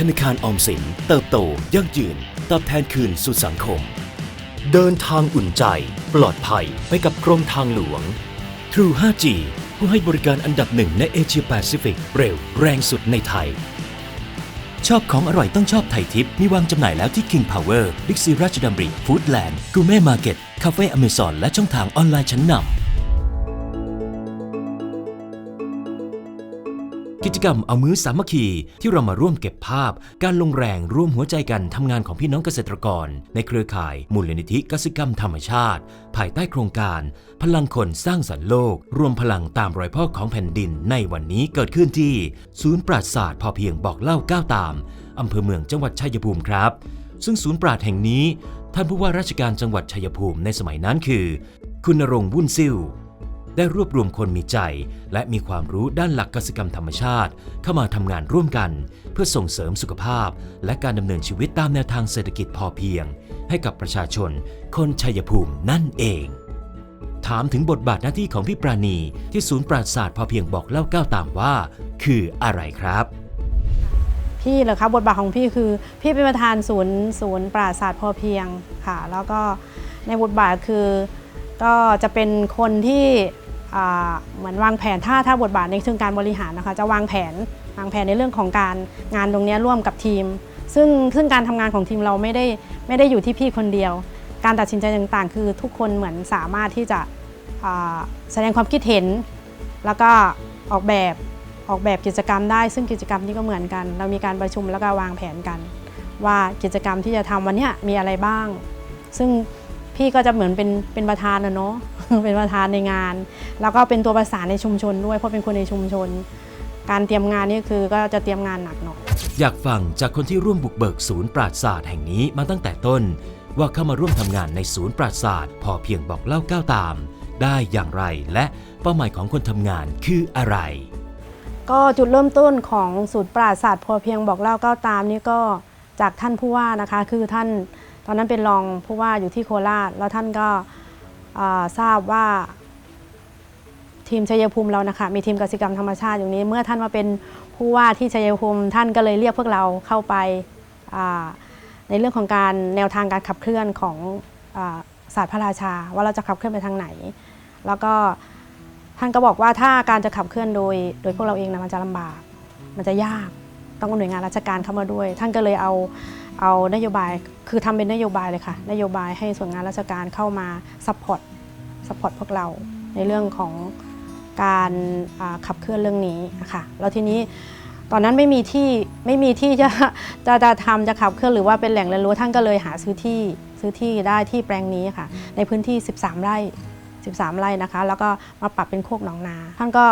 ธนาคารออมสิน เติบโต ยั่งยืน ตอบแทนคืนสู่สังคม เดินทางอุ่นใจ ปลอดภัยไปกับกรมทางหลวง True 5G ผู้ให้บริการอันดับหนึ่งในเอเชียแปซิฟิกเร็ว แรงสุดในไทย ชอบของอร่อยต้องชอบไทยทิป มีวางจำหน่ายแล้วที่ King Power Big C ราชดำริฟู้ดแลนด์กูเม่มาร์เก็ตคาเฟ่อเมซอนและช่องทางออนไลน์ชั้นนำ กิจกรรมเอามือสามัคคีที่เรามาร่วมเก็บภาพ การลงแรงร่วมหัวใจกันทำงานของพี่น้องเกษตรกร ในเครือข่ายมูลนิธิกสิกรรมธรรมชาติ ภายใต้โครงการ พลังคนสร้างสรรค์โลก รวมพลังตามรอยพ่อของแผ่นดินในวันนี้เกิดขึ้นที่ ศูนย์ปราศาสตร์พอเพียงบอกเล่าก้าวตามอำเภอเมืองจังหวัดชัยภูมิครับ ซึ่งศูนย์ปราดแห่งนี้ ท่านผู้ว่าราชการจังหวัดชัยภูมิในสมัยนั้นคือ คุณณรงค์วุ่นซิ่ว ได้รวบรวมคนมีใจ และมีความรู้ด้านหลักกสิกรรมธรรมชาติ เข้ามาทำงานร่วมกัน เพื่อส่งเสริมสุขภาพ และการดำเนินชีวิตตามแนวทางเศรษฐกิจพอเพียง ให้กับประชาชน คนชัยภูมินั่นเอง ถามถึงบทบาทหน้าที่ของพี่ปราณีที่ศูนย์ปราศาสตร์พอเพียงบอกเล่าก้าวตามว่า คืออะไรครับพี่เหรอคะบทบาทของพี่คือ พี่เป็นประธานศูนย์ศูนย์ปราศาสตร์พอเพียงค่ะ แล้วก็ในบทบาทคือก็จะเป็นคนที่ เหมือนวางแผนถ้าถ้าบทบาทในเชิงการบริหารนะคะจะวางแผนวางแผนในเรื่องของการงานตรงนี้ร่วมกับทีม ซึ่งซึ่งการทำงานของทีมเราไม่ได้ไม่ได้อยู่ที่พี่คนเดียว การตัดสินใจต่างๆ คือทุกคนเหมือนสามารถที่จะแสดงความคิดเห็น แล้วก็ออกแบบออกแบบกิจกรรมได้ ซึ่งกิจกรรมนี้ก็เหมือนกัน เรามีการประชุมแล้วก็วางแผนกัน ว่ากิจกรรมที่จะทำวันนี้มีอะไรบ้าง ซึ่งพี่ก็จะเหมือนเป็นเป็นประธานนะเนาะ เป็นประธานในงาน แล้วก็เป็นตัวประสานในชุมชนด้วยเพราะเป็นคนในชุมชน การเตรียมงานนี่คือก็จะเตรียมงานหนักหน่อยอยากฟังจากคนที่ร่วมบุกเบิกศูนย์ปราศาสตร์แห่งนี้มาตั้งแต่ต้น ว่าเข้ามาร่วมทำงานในศูนย์ปราศาสตร์พอเพียงบอกเล่าก้าวตาม ได้อย่างไรและเป้าหมายของคนทำงานคืออะไร ก็จุดเริ่มต้นของศูนย์ปราศาสตร์พอเพียงบอกเล่าก้าวตามนี่ก็จากท่านผู้ว่านะคะ คือท่านตอนนั้นเป็นรองผู้ว่าอยู่ที่โคราช แล้วท่านก็อ่า ทราบว่าทีมชัยภูมิเรานะคะมีทีมกสิกรรมธรรมชาติอยู่นี้ เมื่อท่านมาเป็นผู้ว่าที่ชัยภูมิท่านก็เลยเรียกพวกเราเข้าไปาในเรื่องของการแนวทางการขับเคลื่อนของศาสตร์พระราชา ว่าเราจะขับเคลื่อนไปทางไหน แล้วก็ท่านก็บอกว่าถ้าการจะขับเคลื่อนโดย โดยพวกเราเองนะมันจะลำบาก มันจะยากต้องเอาหน่วยงานราชการเข้ามาด้วย ท่านก็เลยเอา เอานโยบายคือทำเป็นนโยบายเลยค่ะ นโยบายให้ส่วนงานราชการเข้ามาซัพพอร์ตซัพพอร์ตพวกเราในเรื่องของการขับเคลื่อนเรื่องนี้นะคะแล้วทีนี้ตอนนั้นไม่มีที่ไม่มีที่จะจะจะทำจะขับเคลื่อนหรือว่าเป็นแหล่งเรียนรู้ท่านก็เลยหาซื้อที่ซื้อที่ได้ที่แปลงนี้ค่ะ ในพื้นที่ 13 ไร่ 13 ไร่นะคะ แล้วก็มาปรับเป็นโคกหนองนา ท่านก็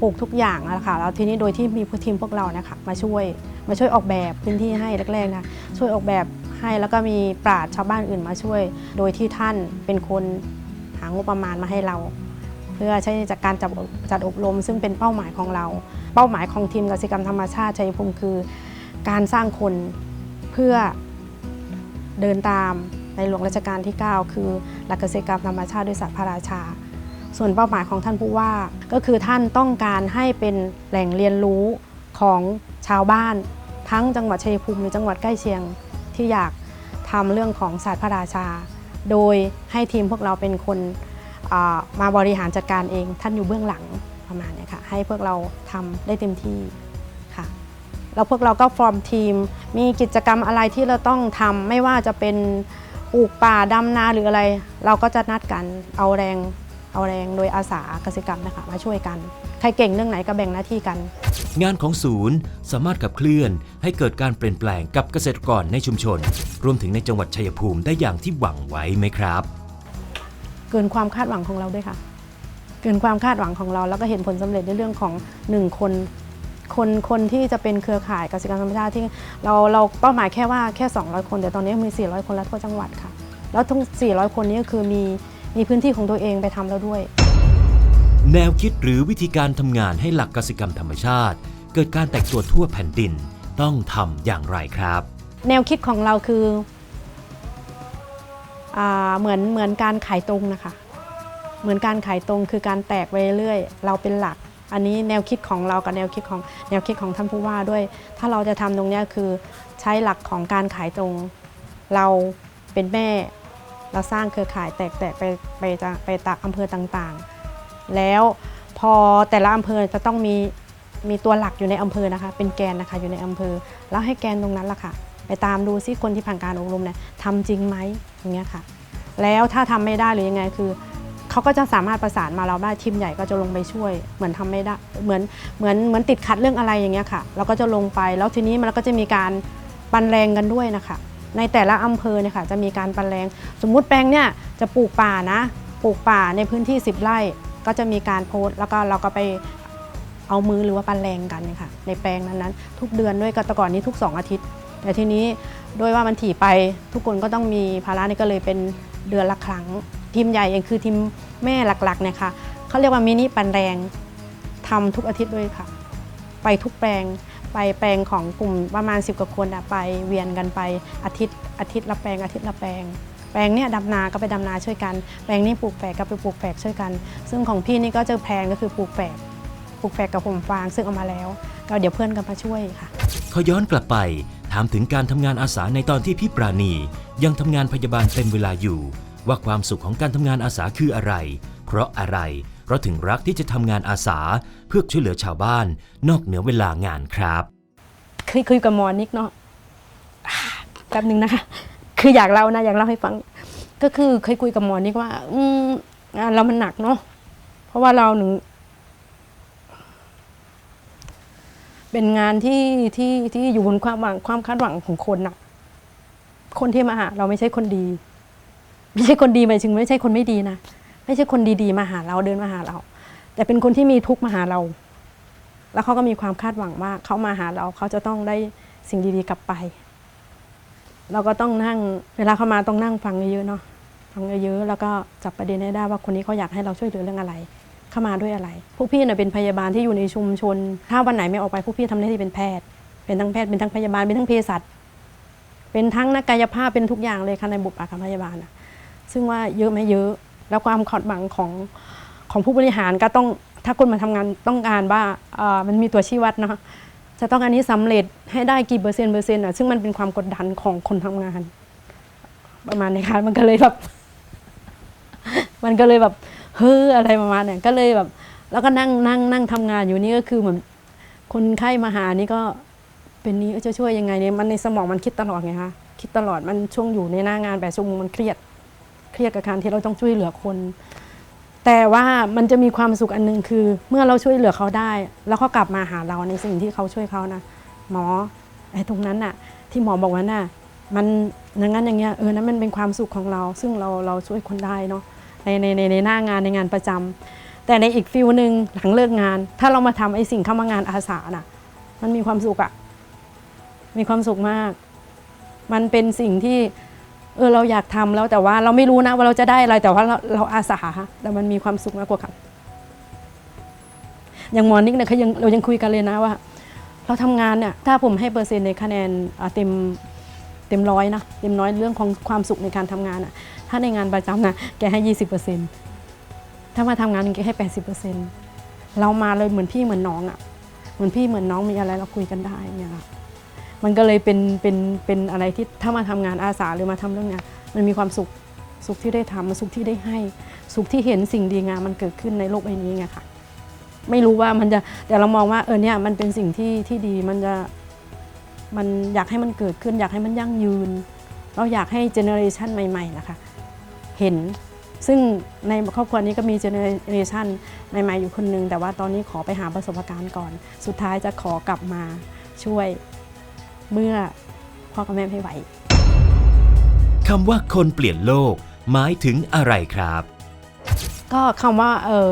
ปลูกทุกอย่างนะคะแล้วทีนี้โดยที่มีทีมพวกเรานะคะมาช่วยมาช่วยออกแบบพื้นที่ให้แรกๆนะช่วยออกแบบให้แล้วก็มีปราชญ์ชาวบ้านอื่นมาช่วย โดยที่ท่านเป็นคนหางบประมาณมาให้เรา เพื่อใช้จากการจัดอบจัดอบรม ซึ่งเป็นเป้าหมายของเรา เป้าหมายของทีมกสิกรรมธรรมชาติชัยภูมิคือ การสร้างคนเพื่อเดินตามในหลวงรัชกาลที่ 9 คือหลักเกษตรกรรมธรรมชาติด้วยสัตว์พระราชา ส่วนเป้าหมายของท่านผู้ว่า ก็คือท่านต้องการให้เป็นแหล่งเรียนรู้ของชาวบ้าน ทั้งจังหวัดชัยภูมิหรือจังหวัดใกล้เคียงที่อยากทำเรื่องของศาสตร์พระราชา โดยให้ทีมพวกเราเป็นคนมาบริหารจัดการเอง ท่านอยู่เบื้องหลังประมาณนี้ค่ะ ให้พวกเราทำได้เต็มที่ค่ะแล้วพวกเราก็ฟอร์มทีม มีกิจกรรมอะไรที่เราต้องทำไม่ว่าจะเป็นปลูกป่าดำนาหรืออะไร เราก็จะนัดกันเอาแรง เอาแรงโดยอาสาเกษตรกรรมนะคะมาช่วยกัน ใครเก่งเรื่องไหนก็แบ่งหน้าที่กัน งานของศูนย์สามารถขับเคลื่อนให้เกิดการเปลี่ยนแปลงกับเกษตรกรในชุมชน รวมถึงในจังหวัดชัยภูมิได้อย่างที่หวังไว้ไหมครับ เกินความคาดหวังของเราด้วยค่ะ เกินความคาดหวังของเรา แล้วก็เห็นผลสำเร็จในเรื่องของหนึ่งคนคนคนที่จะเป็นเครือข่ายกสิกรรมธรรมชาติที่เราเราเป้าหมายแค่ว่าแค่ 200 คน แต่ตอนนี้มี 400 คนแล้วทั่วจังหวัดค่ะ แล้วทั้ง400 คนนี้ก็คือมี มีพื้นที่ของตัวเองไปทำแล้วด้วย แนวคิดหรือวิธีการทำงานให้หลักกสิกรรมธรรมชาติ เกิดการแตกตัวทั่วแผ่นดินต้องทำอย่างไรครับ แนวคิดของเราคืออาเหมือนเหมือนการขายตรงนะคะ เหมือนการขายตรงคือการแตกไปเรื่อยๆเราเป็นหลัก อันนี้แนวคิดของเรากับแนวคิดของแนวคิดของท่านผู้ว่าด้วย ถ้าเราจะทำตรงเนี้ยคือใช้หลักของการขายตรง เราเป็นแม่ เราสร้างเครือข่ายแตกแตกไปไปไปตามอำเภอต่างๆ แล้วพอแต่ละอำเภอจะต้องมีมีตัวหลักอยู่ในอำเภอนะคะ เป็นแกนนะคะอยู่ในอำเภอ แล้วให้แกนตรงนั้นล่ะค่ะ ไปตามดูซิคนที่ผ่านการอบรมเนี่ยทำจริงไหมอย่างเงี้ยค่ะ แล้วถ้าทำไม่ได้หรือยังไงคือเขาก็จะสามารถประสานมาเราได้ทีมใหญ่ก็จะลงไปช่วย เหมือนทำไม่ได้เหมือนเหมือนเหมือนติดขัดเรื่องอะไรอย่างเงี้ยค่ะ เราก็จะลงไปแล้วทีนี้มันก็จะมีการปันแรงกันด้วยนะคะ ในแต่ละอำเภอเนี่ยค่ะจะมีการปันแรงสมมุติแปลงเนี่ยจะปลูกป่านะปลูกป่าในพื้นที่ 10 ไร่ก็จะมีการโพสต์แล้วก็เราก็ไปเอามือหรือว่าปันแรงกันเนี่ยค่ะในแปลงนั้นๆทุกเดือนด้วยก็แต่ก่อนนี้ทุก 2 อาทิตย์ แต่ทีนี้โดยว่ามันถี่ไปทุกคนก็ต้องมีภาระนี่ก็เลยเป็นเดือนละครั้ง ทีมใหญ่เองคือทีมแม่หลักๆเนี่ยค่ะเขาเรียกว่ามินิปันแรงทำทุกอาทิตย์ด้วยค่ะ ไปทุกแปลง ไปแปลงของกลุ่มประมาณ 10กว่าคนไปเวียนกันไปอาทิตย์อาทิตย์ละแปลงอาทิตย์ละแปลง แปลงเนี่ยดำนาก็ไปดำนาช่วยกัน แปลงนี้ปลูกแฝกก็ไปปลูกแฝกช่วยกัน ซึ่งของพี่นี่ก็เจอแพลนก็คือปลูกแฝกปลูกแฝกกับผมฟางซึ่งเอามาแล้ว ก็เดี๋ยวเพื่อนกันมาช่วยค่ะเขาย้อนกลับไปถามถึงการทำงานอาสาในตอนที่พี่ปราณี ยังทำงานพยาบาลเต็มเวลาอยู่ ว่าความสุขของการทำงานอาสาคืออะไร เพราะอะไร เพราะถึงรักที่จะทำงานอาสาเพื่อช่วยเหลือชาวบ้าน นอกเหนือเวลางานครับ เคยคุยกับหมอนิกเนาะแป๊บหนึ่งนะคะ คืออยากเล่านะอยากเล่าให้ฟัง ก็คือเคยคุยกับหมอนิกว่า อืมงานเรามันหนักเนาะเพราะว่าเราหนึ่งเป็นงานที่ที่ที่อยู่บนความหวังความคาดหวังของคนน่ะคนที่มาหาเราไม่ใช่คนดี ไม่ใช่คนดีหมายถึงไม่ใช่คนไม่ดีนะ ไม่ใช่คนดีๆมาหาเราเดินมาหาเรา แต่เป็นคนที่มีทุกข์มาหาเรา แล้วเขาก็มีความคาดหวังว่าเขามาหาเราเขาจะต้องได้สิ่งดีๆกลับไป เราก็ต้องนั่งเวลาเขามาต้องนั่งฟังเยอะๆเนาะฟังเยอะๆแล้วก็จับประเด็นให้ได้ว่าคนนี้เขาอยากให้เราช่วยเหลือเรื่องอะไรเข้ามาด้วยอะไร พวกพี่เนี่ยเป็นพยาบาลที่อยู่ในชุมชน ถ้าวันไหนไม่ออกไปพวกพี่ทำหน้าที่เป็นแพทย์ เป็นทั้งแพทย์เป็นทั้งพยาบาลเป็นทั้งเภสัชเป็นทั้งนักกายภาพเป็นทุกอย่างเลยค่ะในบุตรปากคำพยาบาลอะซึ่งว่าเยอะไหมเยอะ แล้วความขอดหวังของของผู้บริหารก็ต้องถ้าคนมาทำงานต้องการว่ามันมีตัวชี้วัดเนาะจะต้องอันนี้สำเร็จให้ได้กี่เปอร์เซ็นต์เปอร์เซ็นต์อะซึ่งมันเป็นความกดดันของคนทำงาน ประมาณนี้ค่ะมันก็เลยแบบ มันก็เลยแบบเฮ้ออะไรประมาณเนี่ยก็เลยแบบ แล้วก็นั่งนั่งนั่งทำงานอยู่นี่ก็คือเหมือนคนไข้มาหานี่ก็เป็นนี้จะช่วยยังไงเนี่ยมันในสมองมันคิดตลอดไงคะคิดตลอดมันช่วงอยู่ในหน้างานแบบชั่วโมงมันเครียด เครียดกับการที่เราต้องช่วยเหลือคน แต่ว่ามันจะมีความสุขอันหนึงคือ เมื่อเราช่วยเหลือเขาได้ แล้วเขากลับมาหาเราในสิ่งที่เขาช่วยเขานะหมอไอ้ตรงนั้นน่ะ ที่หมอบอกว่าน่ะมันอย่างนั้นอย่างเงี้ยเออนั้นมันเป็นความสุขของเรา ซึ่งเราเราช่วยคนได้เนาะในในในในหน้างานในงานประจำแต่ในอีกฟิลหนึ่งหลังเลิกงาน ถ้าเรามาทำไอ้สิ่งเข้ามางานอาสาน่ะ มันมีความสุขอะมีความสุขมาก มันเป็นสิ่งที่ เออเราอยากทำแล้วแต่ว่าเราไม่รู้นะว่าเราจะได้อะไรแต่ว่าเราเราอาสาแต่มันมีความสุขมากกว่าค่ะอย่างมอนิกเนี่ยเขายังเรายังคุยกันเลยนะว่า เราทำงานเนี่ยถ้าผมให้เปอร์เซ็นต์ในคะแนนเต็มเต็มร้อยนะเต็มร้อยเรื่องของความสุขในการทำงานอะ ถ้าในงานประจำนะแกให้ยี่สิบเปอร์เซ็นต์ถ้ามาทำงานแกให้แปดสิบเปอร์เซ็นต์เรามาเลยเหมือนพี่เหมือนน้องอะเหมือนพี่เหมือนน้องมีอะไรเราคุยกันได้เนี่ยค่ะ มันก็เลยเป็นเป็นเป็นอะไรที่ถ้ามาทำงานอาสาหรือมาทำเรื่องเนี้ยมันมีความสุขสุขที่ได้ทำสุขที่ได้ให้ สุขที่เห็นสิ่งดีงามมันเกิดขึ้นในโลกใบนี้ไงค่ะ ไม่รู้ว่ามันจะแต่เรามองว่าเออเนี่ยมันเป็นสิ่งที่ที่ดีมันจะมันอยากให้มันเกิดขึ้น อยากให้มันยั่งยืน เราอยากให้เจเนอเรชันใหม่ๆนะคะเห็นซึ่งในครอบครัวนี้ก็มีเจเนอเรชันใหม่ ๆ อยู่คนนึง แต่ว่าตอนนี้ขอไปหาประสบการณ์ก่อน สุดท้ายจะขอกลับมาช่วย เมื่อพ่อกับแม่ไม่ไหวคำว่าคนเปลี่ยนโลกหมายถึงอะไรครับ ก็คำว่าเออ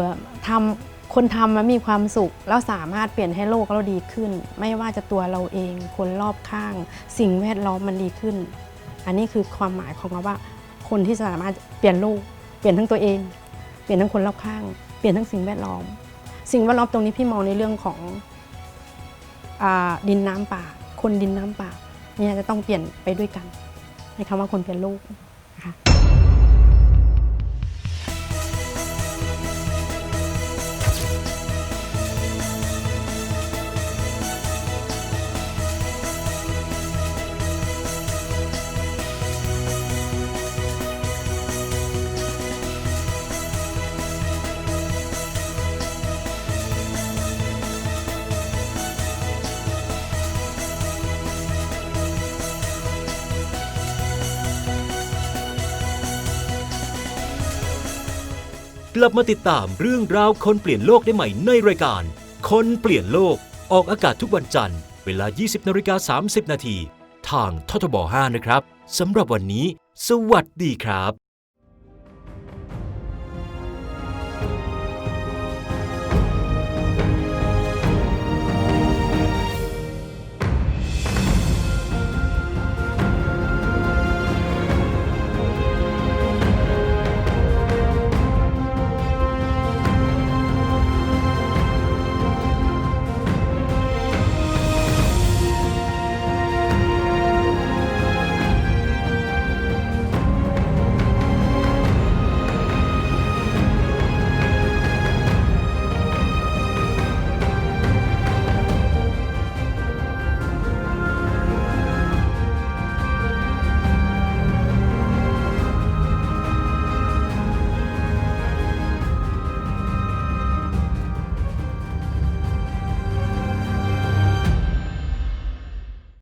ทำคนทำมันมีความสุข แล้วสามารถเปลี่ยนให้โลกเราดีขึ้น ไม่ว่าจะตัวเราเอง คนรอบข้าง สิ่งแวดล้อมมันดีขึ้น อันนี้คือความหมายของคำว่า คนที่สามารถเปลี่ยนโลก เปลี่ยนทั้งตัวเอง เปลี่ยนทั้งคนรอบข้าง เปลี่ยนทั้งสิ่งแวดล้อม สิ่งแวดล้อมตรงนี้พี่มองในเรื่องของอาดินน้ำป่า คนดินน้ำป่าเนี่ยจะต้องเปลี่ยนไปด้วยกันในคำว่าคนเปลี่ยนโลกนะคะ กลับมาติดตามเรื่องราวคนเปลี่ยนโลกได้ใหม่ในรายการ คนเปลี่ยนโลก ออกอากาศทุกวันจันทร์ เวลา 20นาฬิกา30 นาที ทางททบ 5 นะครับ สำหรับวันนี้ สวัสดีครับ